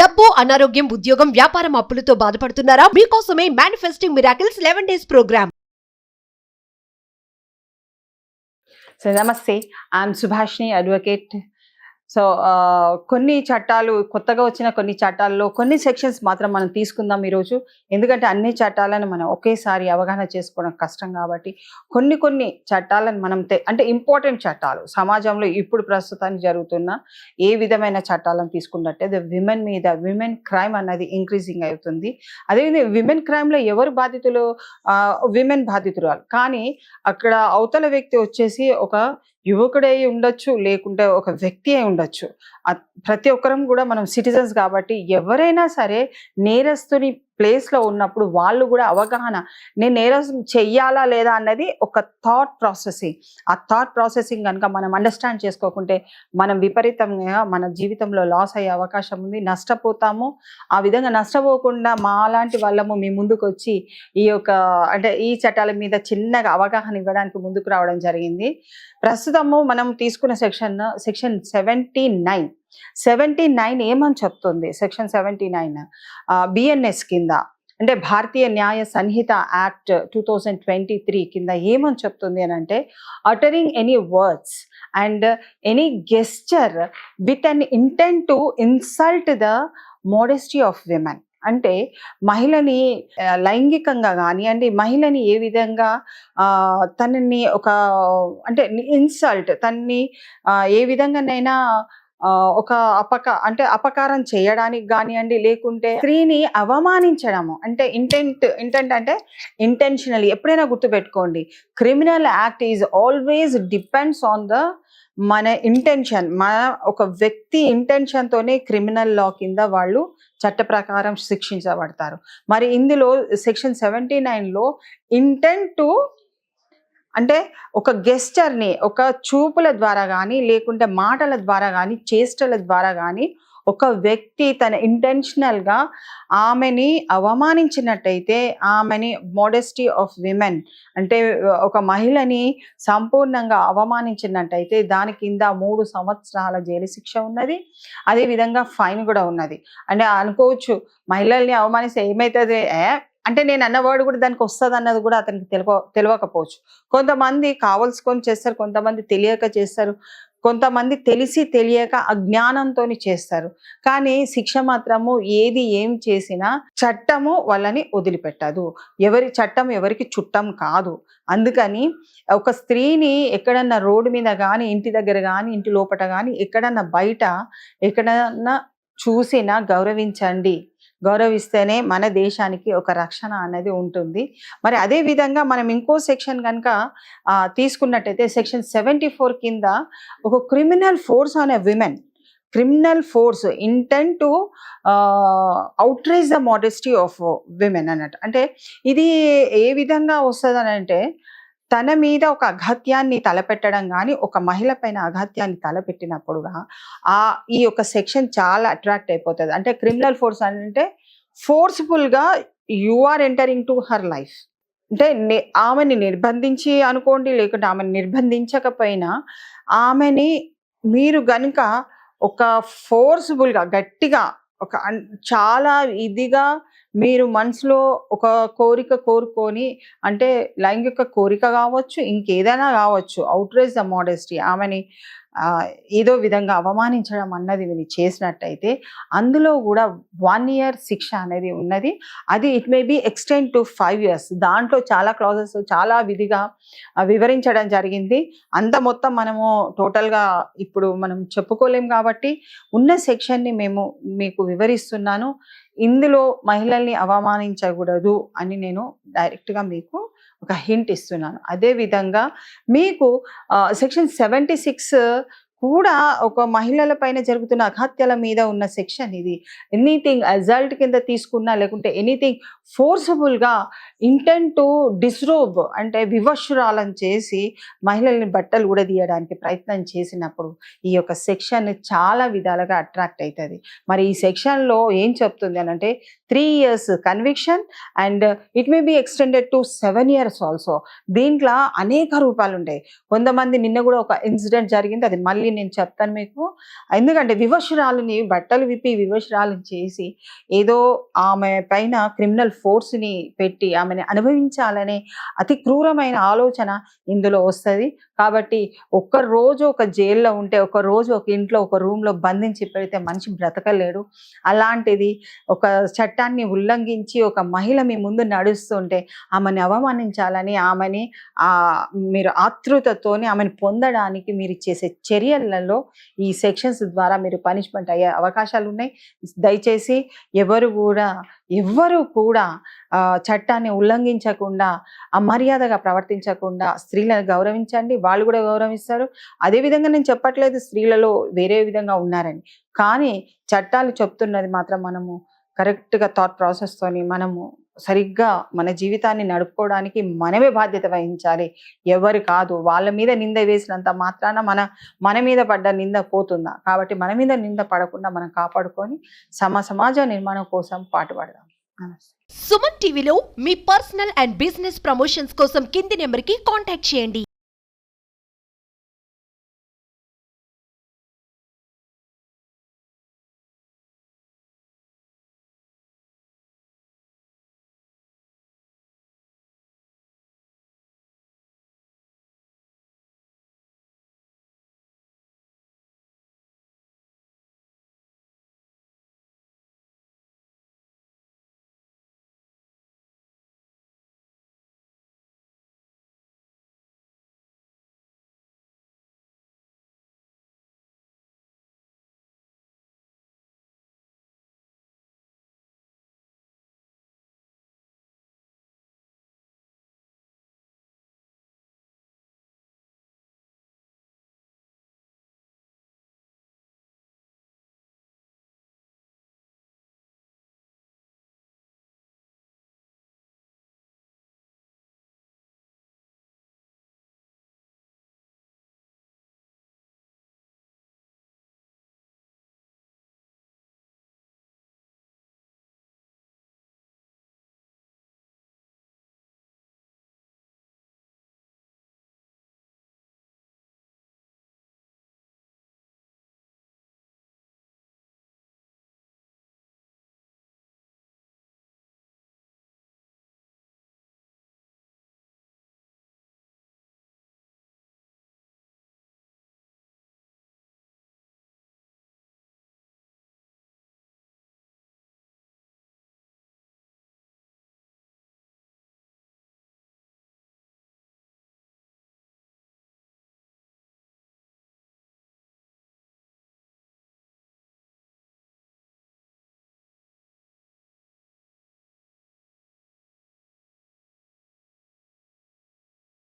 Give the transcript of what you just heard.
డబ్బు అనారోగ్యం ఉద్యోగం వ్యాపారం అప్పులతో బాధపడుతున్నారా? మీకోసమే manifesting miracles eleven days programme so నమస్తే. ఐఎమ్ సుభాష్ని అడ్వకేట్ సో కొన్ని చట్టాలు కొత్తగా వచ్చిన కొన్ని చట్టాల్లో కొన్ని సెక్షన్స్ మాత్రం మనం తీసుకుందాం ఈరోజు. ఎందుకంటే అన్ని చట్టాలను మనం ఒకేసారి అవగాహన చేసుకోవడం కష్టం కాబట్టి కొన్ని కొన్ని చట్టాలను మనం తె- అంటే ఇంపార్టెంట్ చట్టాలు. సమాజంలో ఇప్పుడు ప్రస్తుతానికి జరుగుతున్న ఏ విధమైన చట్టాలను తీసుకున్నట్టే విమెన్ మీద విమెన్ క్రైమ్ అనేది ఇంక్రీజింగ్ అవుతుంది. అదేవిధంగా విమెన్ క్రైమ్లో ఎవరు బాధితులు విమెన్ బాధితురాలు? కానీ అక్కడ అవతల వ్యక్తి వచ్చేసి ఒక యువకుడై ఉండొచ్చు లేకుంటే ఒక వ్యక్తి అయి ఉండొచ్చు. ప్రతి ఒక్కరం కూడా మనం సిటిజన్స్ కాబట్టి ఎవరైనా సరే నేరస్తుని ప్లేస్లో ఉన్నప్పుడు వాళ్ళు కూడా అవగాహన నేను నేరం చెయ్యాలా లేదా అన్నది ఒక థాట్ ప్రాసెసింగ్ ఆ థాట్ ప్రాసెసింగ్ కనుక మనం అండర్స్టాండ్ చేసుకోకుంటే మనం విపరీతంగా మన జీవితంలో లాస్ అయ్యే అవకాశం ఉంది నష్టపోతాము. ఆ విధంగా నష్టపోకుండా మా లాంటి వాళ్ళము మీ ముందుకు వచ్చి ఈ యొక్క అంటే ఈ చట్టాల మీద చిన్నగా అవగాహన ఇవ్వడానికి ముందుకు రావడం జరిగింది. ప్రస్తుతము మనం తీసుకున్న section section seventy nine seventy nine ఏమని చెప్తుంది? సెక్షన్ సెవెంటీ నైన్ బిఎన్ఎస్ కింద. అంటే Bharatiya Nyaya Sanhita act two thousand twenty three కింద ఏమని చెప్తుంది అని అంటే uttering any words and any gesture with an intent to insult the modesty of women అంటే మహిళని లైంగికంగా కానివ్వండి మహిళని ఏ విధంగా తనని ఒక అంటే ఇన్సల్ట్ తన్ని ఏ విధంగానైనా ఒక అపక అంటే అపకారం చేయడానికి కానివ్వండి లేకుంటే స్త్రీని అవమానించడము. అంటే ఇంటెంట్ ఇంటెంట్ అంటే ఇంటెన్షనల్ ఎప్పుడైనా గుర్తుపెట్టుకోండి. Criminal act is always depends on the మన ఇంటెన్షన్ మన ఒక వ్యక్తి ఇంటెన్షన్తోనే క్రిమినల్ లా కింద వాళ్ళు చట్ట ప్రకారం శిక్షించబడతారు. మరి ఇందులో సెక్షన్ సెవెంటీ నైన్లో ఇంటెంట్ టు అంటే ఒక గెస్టర్ని ఒక చూపుల ద్వారా కానీ లేకుంటే మాటల ద్వారా కానీ చేష్టల ద్వారా కానీ ఒక వ్యక్తి తన ఇంటెన్షనల్గా ఆమెని అవమానించినట్టయితే ఆమెని మోడెస్టీ ఆఫ్ విమెన్ అంటే ఒక మహిళని సంపూర్ణంగా అవమానించినట్టయితే దాని కింద మూడు సంవత్సరాల జైలు శిక్ష ఉన్నది. అదే విధంగా ఫైన్ కూడా ఉన్నది. అంటే అనుకోవచ్చు మహిళల్ని అవమానిస్తే ఏమవుతుంది ఏ అంటే నేను అన్న వర్డ్ కూడా దానికి వస్తుంది అన్నది కూడా అతనికి తెలియ తెలియకపోవచ్చు. కొంతమంది కావలసుకొని చేస్తారు కొంతమంది తెలియక చేస్తారు కొంతమంది తెలిసి తెలియక అజ్ఞానంతో చేస్తారు. కానీ శిక్ష మాత్రము ఏది ఏం చేసినా చట్టము వాళ్ళని వదిలిపెట్టదు. ఎవరి చట్టం ఎవరికి చుట్టం కాదు. అందుకని ఒక స్త్రీని ఎక్కడన్నా రోడ్డు మీద కానీ ఇంటి దగ్గర కానీ ఇంటి లోపట కానీ ఎక్కడన్నా బయట ఎక్కడన్నా చూసినా గౌరవించండి. గౌరవిస్తేనే మన దేశానికి ఒక రక్షణ అనేది ఉంటుంది. మరి అదే విధంగా మనం ఇంకో సెక్షన్ కనుక తీసుకున్నట్టయితే సెక్షన్ సెవెంటీ ఫోర్ కింద ఒక criminal force on a women criminal force intent to outrage the modesty of women అన్నట్టు. అంటే ఇది ఏ విధంగా వస్తుంది అంటే తన మీద ఒక అఘాత్యాన్ని తలపెట్టడం కానీ ఒక మహిళ పైన అఘాత్యాన్ని తలపెట్టినప్పుడుగా ఆ ఈ యొక్క సెక్షన్ చాలా అట్రాక్ట్ అయిపోతుంది. అంటే క్రిమినల్ ఫోర్స్ అంటే ఫోర్స్ఫుల్గా you are entering to her life. అంటే ఆమెని నిర్బంధించి అనుకోండి లేకుంటే ఆమెను నిర్బంధించకపోయినా ఆమెని మీరు గనుక ఒక ఫోర్స్ఫుల్గా గట్టిగా ఒక అన్- చాలా ఇదిగా మీరు మనసులో ఒక కోరిక కోరుకొని అంటే లైంగిక కోరిక కావచ్చు ఇంకేదైనా కావచ్చు అవుట్ రేజ్ ద మోడెస్టీ ఆమెని ఏదో విధంగా అవమానించడం అన్నది మీరు చేసినట్టయితే అందులో కూడా వన్ ఇయర్ శిక్ష అనేది ఉన్నది. అది it may be extend to five years దాంట్లో చాలా క్లాజెస్ చాలా విధిగా వివరించడం జరిగింది. అంత మొత్తం మనము టోటల్గా ఇప్పుడు మనం చెప్పుకోలేం కాబట్టి ఉన్న సెక్షన్ని మేము మీకు వివరిస్తున్నాను. ఇందులో మహిళల్ని అవమానించకూడదు అని నేను డైరెక్ట్గా మీకు ఒక హింట్ ఇస్తున్నాను. అదే విధంగా మీకు సెక్షన్ సెవెంటీ సిక్స్ కూడా ఒక మహిళల పైన జరుగుతున్న అఘాత్యాల మీద ఉన్న సెక్షన్ ఇది ఎనీథింగ్ అజల్ట్ కింద తీసుకున్నా లేకుంటే ఎనీథింగ్ ఫోర్సబుల్గా ఇంటెంట్ టు డిస్రోబ్ అంటే వివశురాలను చేసి మహిళల్ని బట్టలు ఊడదీయడానికి ప్రయత్నం చేసినప్పుడు ఈ యొక్క సెక్షన్ చాలా విధాలుగా అట్రాక్ట్ అవుతుంది మరి ఈ సెక్షన్లో ఏం చెప్తుంది అని అంటే three years conviction and it may be extended to seven years also దీంట్లో అనేక రూపాలు ఉంటాయి. కొంతమంది నిన్న కూడా ఒక ఇన్సిడెంట్ జరిగింది. అది మళ్ళీ నేను చెప్తాను మీకు. ఎందుకంటే వివశురాలని బట్టలు విప్పి వివశురాలను చేసి ఏదో ఆమె పైన క్రిమినల్ ఫోర్స్ని పెట్టి ఆమెను అనుభవించాలనే అతి క్రూరమైన ఆలోచన ఇందులో వస్తుంది. కాబట్టి ఒక్క రోజు ఒక జైల్లో ఉంటే ఒక రోజు ఒక ఇంట్లో ఒక రూమ్లో బంధించి పెడితే మనిషి బ్రతకలేడు. అలాంటిది ఒక చట్టాన్ని ఉల్లంఘించి ఒక మహిళ మీ ముందు నడుస్తుంటే ఆమెని అవమానించాలని ఆమెని మీరు ఆతృతతోని ఆమెను పొందడానికి మీరు చేసే చర్యలలో ఈ సెక్షన్స్ ద్వారా మీరు పనిష్మెంట్ అయ్యే అవకాశాలు ఉన్నాయి దయచేసి ఎవరు కూడా ఎవ్వరు కూడా చట్టాన్ని ఉల్లంఘించకుండా అమర్యాదగా ప్రవర్తించకుండా స్త్రీలను గౌరవించండి. వాళ్ళు కూడా గౌరవిస్తారు. అదేవిధంగా నేను చెప్పట్లేదు స్త్రీలలో వేరే విధంగా ఉన్నారని. కానీ చట్టాలు చెప్తున్నది మాత్రం మనము కరెక్ట్గా థాట్ ప్రాసెస్తోని మనము సరిగ్గా మన జీవితాన్ని నడుపుకోవడానికి మనమే బాధ్యత వహించాలి. ఎవరు కాదు. వాళ్ళ మీద నింద వేసినంత మాత్రాన మన మన మీద పడ్డ నింద పోతుందా? కాబట్టి మన మీద నింద పడకుండా మనం కాపాడుకొని సమ సమాజ నిర్మాణం కోసం పాటుపడదాం. సుమన్ టీవీలో మీ పర్సనల్ అండ్ బిజినెస్ ప్రమోషన్స్ కోసం కింది నెంబర్కి కాంటాక్ట్ చేయండి.